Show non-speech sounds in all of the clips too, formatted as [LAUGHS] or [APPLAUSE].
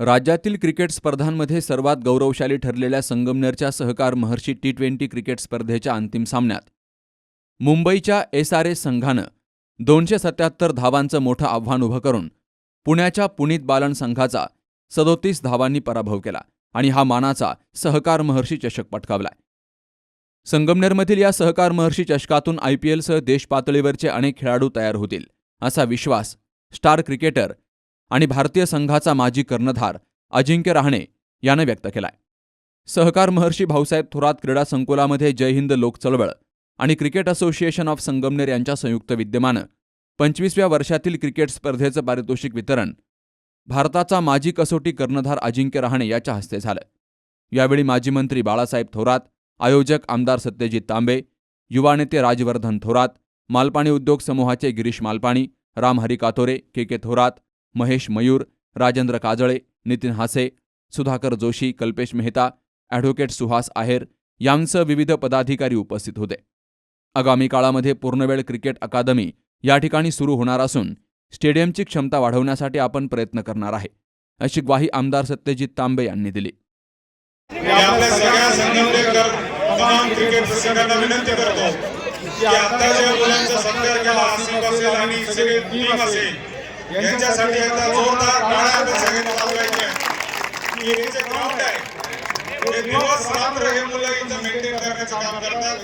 राज्यातील क्रिकेट स्पर्धांमध्ये सर्वात गौरवशाली ठरलेल्या संगमनेरच्या सहकार महर्षी टी ट्वेंटी क्रिकेट स्पर्धेच्या अंतिम सामन्यात. मुंबईच्या एस आर एस संघानं दोनशे सत्याहत्तर धावांचं मोठं आव्हान उभं करून पुण्याच्या पुनीत बालन संघाचा सदोतीस धावांनी पराभव केला आणि हा मानाचा सहकार महर्षी चषक पटकावलाय संगमनेरमधील या सहकार महर्षी चषकातून आय पी एलसह देशपातळीवरचे अनेक खेळाडू तयार होतील असा विश्वास स्टार क्रिकेटर आणि भारतीय संघाचा माजी कर्णधार अजिंक्य रहाणे यानं व्यक्त केलाय. सहकार महर्षी भाऊसाहेब थोरात क्रीडा संकुलामध्ये जय हिंद लोक चळवळ आणि क्रिकेट असोसिएशन ऑफ संगमनेर यांच्या संयुक्त विद्यमानं पंचवीसव्या वर्षातील क्रिकेट स्पर्धेचं पारितोषिक वितरण भारताचा माजी कसोटी कर्णधार अजिंक्य रहाणे याच्या हस्ते झालं. यावेळी माजी मंत्री बाळासाहेब थोरात आयोजक आमदार सत्यजित तांबे युवा नेते राजवर्धन थोरात मालपाणी उद्योग समूहाचे Girish Malpani Ram Hari Katore K K Thorat Mahesh Mayur Rajendra Kajale Nitin Hase Sudhakar Joshi Kalpesh Mehta advocate Suhas Aher यांसह विविध पदाधिकारी उपस्थित होते. आगामी काळामध्ये पूर्णवेळ क्रिकेट अकादमी या ठिकाणी सुरू होणार असून स्टेडियमची क्षमता वाढवण्यासाठी आपण प्रयत्न करणार आहे अशी ग्वाही आमदार सत्यजित तांबे यांनी दिली. विनंती करतो की यांच्यासाठी एकदा जोरदार सगळ्यांनी की हे जे ग्राउंड आहे. हे दिवस रात्र हे मुलं इथं मेंटेन करण्याचं काम करतात.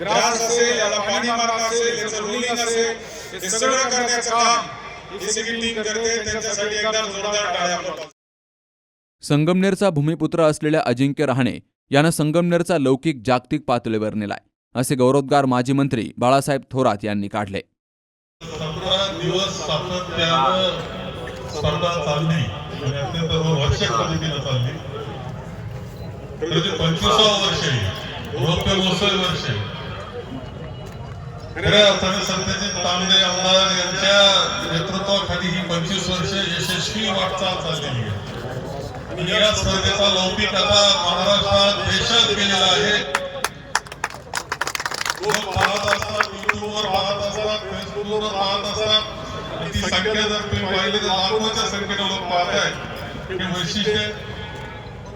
ग्रास असेल याला पाणी मारणं असेल याचं रुलिंग असेल हे सगळं करण्याचं काम सगळी टीम करते. त्यांच्यासाठी एकदा जोरदार टाळ्या आपण वाजवू. संगमनेरचा भूमिपुत्र असलेल्या अजिंक्य रहाणे यानं संगमनेरचा लौकिक जागतिक पातळीवर नेलाय असे गौरवोद्गार माजी मंत्री बाळासाहेब थोरात यांनी काढले. दिवस सातत्यानं स्पर्धा चालली आणि अत्यंत रोचक पद्धतीनं चालली. तर पंचवीसावं वर्ष आहे. रौप्य महोत्सवी वर्ष आहे. खऱ्या अर्थाने सत्यजित तांबे आमदार यांच्या नेतृत्वाखाली ही पंचवीस वर्ष यशस्वी वाटचाल चाललेली आहे. आणि या स्पर्धेचा लौकिक आता महाराष्ट्रात देशात गेलेला आहे. लोक पाहत असतात युट्यूबवर पाहत असतात फेसबुकवर पाहत असतात. ती संख्या जर तुम्ही पाहिली तर लाखोच्या संख्येने लोक पाहत हे वैशिष्ट्य आहे.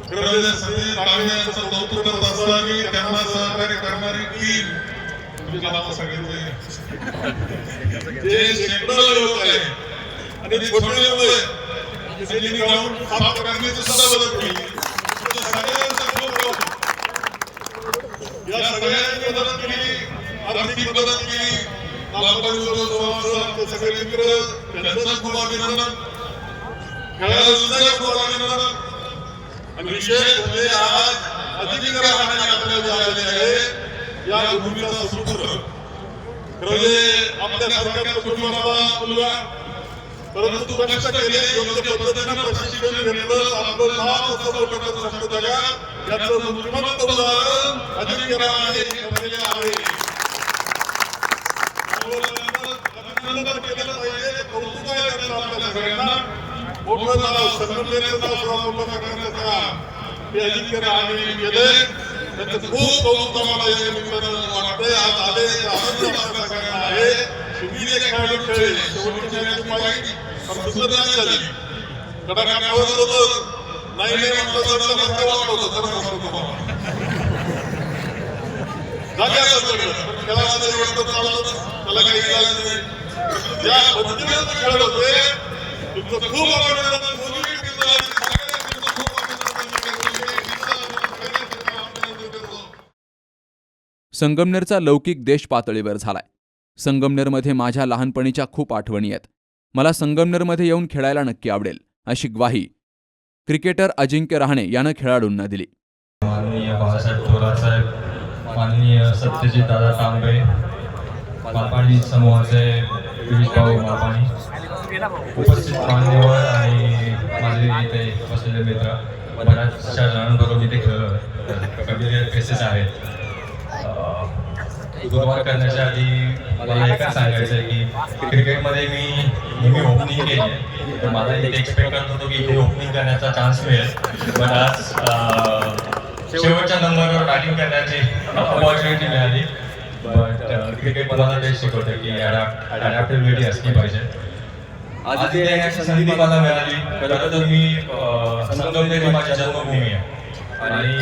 खरं यांचं कौतुक करत असताना त्यांना सहकार्य करणारी टीम तुमच्या नावं सांगितले जे शेकडो लोक आहे आणि जे छोटे मुलं त्यांनी ग्राउंड साफ करण्याची सुद्धा मदत केली. सगळ्यांचं खूप कौतुक. या सगळ्यांनी मदत केली आर्थिक मदत केली. लालबाग उद्योग सगळे मित्र त्यांचं खूप अभिनंदन. खूप अभिनंदन. आणि विशेष म्हणजे आज आपल्याला आहे या भूमीचा म्हणजे आपल्या कुटुंबाचा मुलगा परंतु कष्ट केले योग्य पद्धतीनं प्रशिक्षण घेतलं आपलं नाव कसं मोठं करू जगात याचं उदाहरण अजिंक्य आहे अभिनंदन केलं पाहिजे कौतुक आहे त्यांचं आपल्या सगळ्यांना मोठं नाव संगमनेरचं नाव सुद्धा मोठं करण्याचं काम हे अजिंक्य राणे त्याचं खूप कौतुक आम्हाला या निमित्तानं वाटतंय. आज आले आनंद आपल्या सगळ्यांना आहे. तुम्ही जे खेळाडू खेळले. शेवटची खेळाची माहिती. नाही झाली. कडाकावर होतं. नाही नाही म्हणलं तर रस्ते वाटत होतं. खरं सांगतो तुम्हाला असं सगळं पण खेळामध्ये एवढं चाललं त्याला काही इलाज नाही. ज्या पद्धतीने खेळत होते संगमनेरचा लौकिक देश पातळीवर झालाय. संगमनेरमध्ये माझ्या लहानपणीच्या खूप आठवणी आहेत. मला संगमनेरमध्ये येऊन खेळायला नक्की आवडेल अशी ग्वाही क्रिकेटर अजिंक्य रहाणे यानं खेळाडूंना दिली. माननीय बाळासाहेब थोरात साहेब माननीय सत्यजित दादा तांबे मालपाणी समूहाचे गिरीश भाऊ मालपाणी उपस्थित मान्यवर आणि माझे इथे बसलेले मित्र बऱ्याचशा जणांबरोबर इथे कबीर केसेस आहेत. गुरुवार करण्याच्या आधी मला एकच सांगायचं आहे की क्रिकेटमध्ये मी नेहमी ओपनिंग केली आहे. तर मला इथे एक्सपेक्ट करत होतो की इथे ओपनिंग करण्याचा चान्स मिळेल. पण आज शेवटच्या नंबरवर बॅटिंग करण्याची अपॉर्च्युनिटी मिळाली. बट क्रिकेट मला तेच शिकवतं की अडॅप्टेबिलिटी असली पाहिजे. आज येण्याची संधी मला मिळाली. खरं तर मी संगमनेर ही माझी जन्मभूमी आहे. आणि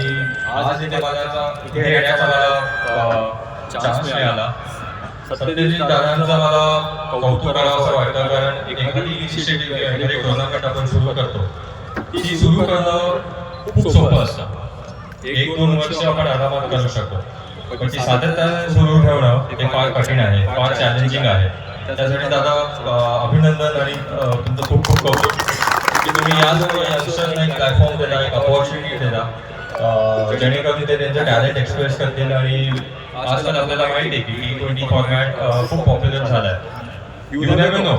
आज इथे माझ्या इथे येण्याचा मला चान्स मिळाला. सत्यजित दादांचा मला कौतुक करावं असं वाटतं कारण एखादी इनिशिएटिव्ह एखादी टुर्नामेंट आपण सुरू करतो ती सुरू करणं खूप सोपं असतं. एक दोन वर्ष आपण आरामात करू शकतो. पण ती सातत्याने सुरू ठेवणं ते फार कठीण आहे फार चॅलेंजिंग आहे. त्यासाठी दादा अभिनंदन आणि तुमचं खूप खूप कौतुक की तुम्ही या यंगस्टर्सना एक प्लॅटफॉर्म देता एक अपॉर्च्युनिटी देता जेणेकरून ते त्यांचं टॅलेंट एक्सप्रेस करतील आणि आजकाल आपल्याला माहिती आहे की टी ट्वेंटी फॉर्मॅट खूप पॉप्युलर झाला आहे यू नेव्हर नो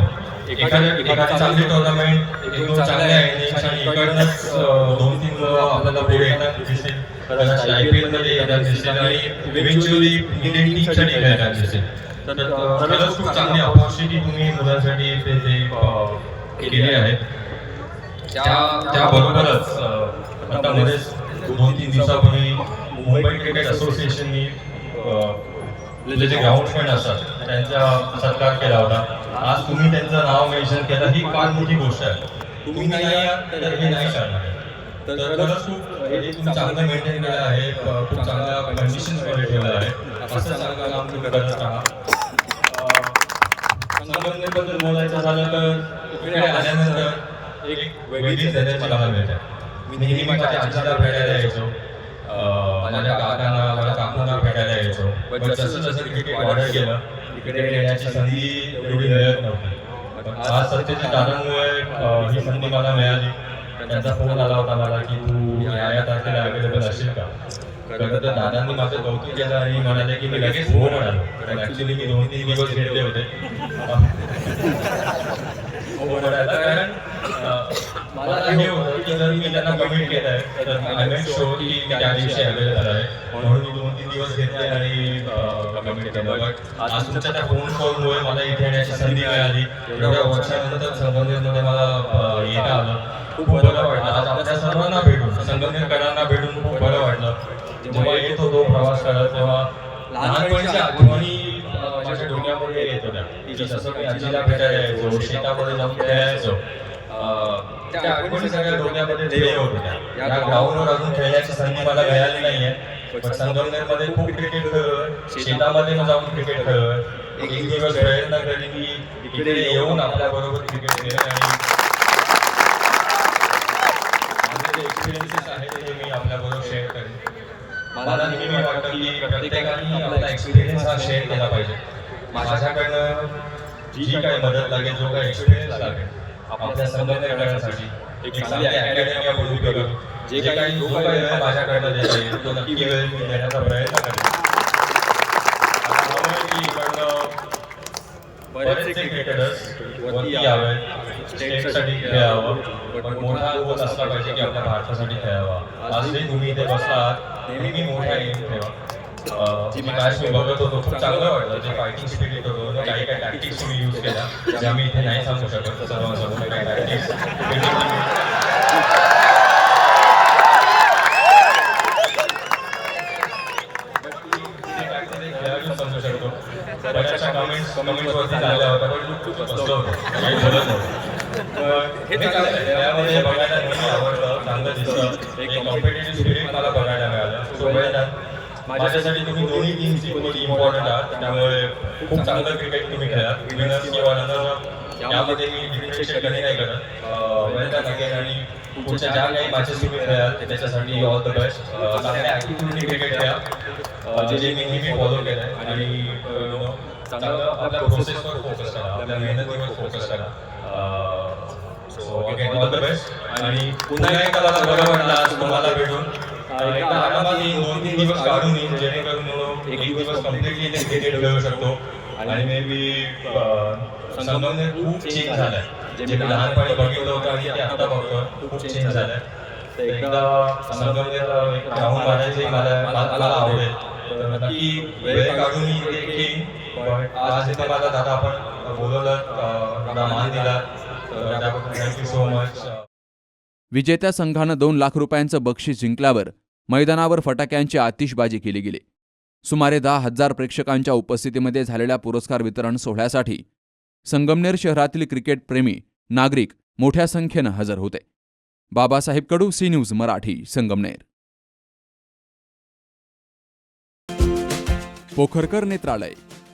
एखाद्या एखादी चांगली टुर्नामेंट एक दोन चांगल्या इनिंग्स आणि इकडनंच दोन तीन आपल्याला पुढे येतात दिसतील. कदाचित आय पी एलमध्ये येतात दिसतील आणि इव्हेंच्युअली इंडियन टीमसाठी खेळतात दिसेल. तर खरंच खूप चांगली अपॉर्च्युनिटी तुम्ही मुलांसाठी ते जे केली आहे. त्या त्याबरोबरच आता मध्येच दोन तीन दिवसापूर्वी मुंबई क्रिकेट असोसिएशननी म्हणजे जे ग्राउंड पण असतात त्यांचा सत्कार केला होता. आज तुम्ही त्यांचं नाव मेन्शन केलं ही फार मोठी गोष्ट आहे. तुम्ही नाही आहात तर हे नाही चालणार तर खरंच खूप हे तुम्ही चांगलं मेंटेन केलं आहे खूप चांगल्या कंडिशन्समध्ये ठेवलं आहे. असं चांगलं काम तुम्ही करत राहा. अं, संगमनेरबद्दल बोलायचं झालं तर इकडे आल्यानंतर एक वेगळीच एनर्जी मला मिळते मी नेहमी माझ्या आजीला भेटायला यायचो. माझ्या काकांना माझ्या काकूंना भेटायला यायचो. पण जसं जसं क्रिकेट वाढत गेलं इकडे येण्याची संधी एवढी मिळत नव्हती. आज दादांमुळे अं, ही संधी मला मिळाली. त्यांचा फोन आला होता मला की तू या या तारखेला अवेलेबल असेल का? खरं तर दादांनी माझं कौतुक केलं आणि म्हणाले की मी लगेच हो म्हणालो कारण ऍक्च्युली मी दोन तीन दिवस घेतले होते. हो म्हणायला कारण मला हे होतं की जर मी त्यांना कमिट केलं आहे तर आय मेट शो की त्या दिवशी अवेलेबल आहे. म्हणून दिवस घेतले आणि कमेंट केलं. बट आज तुमच्या त्या फोन कॉलमुळे मला इथे येण्याची संधी मिळाली. एवढ्या वर्षानंतर संबंधितमध्ये मला अं, येणं आलं. खूप बरं वाटलं. आज आपल्या सर्वांना भेटून संगमनेरकरांना भेटून खूप बरं वाटलं. जेव्हा येत होतो प्रवास करत तेव्हा लहानपणीच्या आठवणी माझ्या डोक्यामध्ये येत होत्या. जसं मी आजीला भेटायला यायचो शेतामध्ये जाऊन खेळायचो त्या आठवणी सगळ्या डोक्यामध्ये देव होत होत्या. या ग्राउंडवर अजून खेळण्याची संधी मला मिळाली नाहीये. पण संगमनेरमध्ये खूप क्रिकेट खेळ शेतामध्ये जाऊन क्रिकेट खेळ एक एक दिवस प्रयत्न करेन की इकडे येऊन आपल्या बरोबर क्रिकेट खेळेन आणि माझे जे एक्सपिरियन्सेस आहेत ते मी आपल्याबरोबर शेअर करेन. मला नेहमी वाटतं की प्रत्येकाने आपला एक्सपिरियन्स हा शेअर केला पाहिजे. माझ्याकडनं जी काही मदत लागेल जो काही एक्सपिरियन्स लागेल आपल्या संगमनेर करण्यासाठी एक चांगली अकॅडमी आपण उभी करू. जे काही जो काही वेळ माझ्याकडनं देता तो नक्की वेळ मी देण्याचा प्रयत्न करेन. मला हवंय की इकडनं बरेचसे क्रिकेटर्स वरती यावेत. स्टेटसाठी खेळावं. पण मोठा गोल असला पाहिजे की आपल्या भारतासाठी खेळावा. आजही तुम्ही इथे बसला आहात नेहमी मोठा एम ठेवा. अं, जी मॅच मी बघत होतो खूप चांगलं वाटलं. जे फायटिंग स्पिरिट होतं जे काही काही टॅक्टिक्स यूज केल्या जे आम्ही इथे नाही सांगू शकत सर्वांसमोर काही टॅक्टिक्स [LAUGHS] पण काही बोलत नव्हतं. हे त्यामध्ये बघायला नेहमी आवडतं चांगलं दिसतं. एक कॉम्पिटेटिव्ह स्पिरिट मला बघायला मिळालं. सो माझ्यासाठी तुम्ही दोन्ही टीम्स इम्पॉर्टंट आहात. त्यामुळे खूप चांगलं क्रिकेट तुम्ही खेळा विनर्स किंवा रनर यामध्ये मी कधी नाही करत. वेल आणि पुढच्या ज्या काही मॅचेस तुम्ही खेळाल त्याच्यासाठी ऑल द बेस्ट चांगल्या ॲक्टिव्हिटी क्रिकेट खेळा. अं, जे मी नेहमी फॉलो केलं आहे आणि चांगलं आपल्या प्रोसेसवर फोकस करा आपल्या मेहनतीवर फोकस करा. So again all the best आणि पुन्हा एकदा मला बरं वाटलं आज तुम्हाला भेटून. एकदा आरामात येईन दोन तीन दिवस काढून येईन जेणेकरून you know, एक दिवस कम्प्लिटली इथे क्रिकेट खेळू शकतो. आणि मे बी संगमनेर खूप चेंज झालाय. जे मी लहानपणी बघितलं होतं आणि ते आता बघतो खूप चेंज झालंय. एकदा संगमनेर एक राहून मारायचे मला मला आवडेल. तर नक्की वेळ काढून येईन आज इथे दादा आपण बोलवलं मान दिला. थँक्यू सो मच विजेत्या संघानं दोन लाख रुपयांचं बक्षीस जिंकल्यावर मैदानावर फटाक्यांची आतिषबाजी केली गेली. सुमारे दहा हजार प्रेक्षकांच्या उपस्थितीमध्ये झालेल्या पुरस्कार वितरण सोहळ्यासाठी संगमनेर शहरातील क्रिकेट प्रेमी नागरिक मोठ्या संख्येनं हजर होते. Babasaheb Kadu C news Marathi Sangamner. Pokharkar नेत्रालय.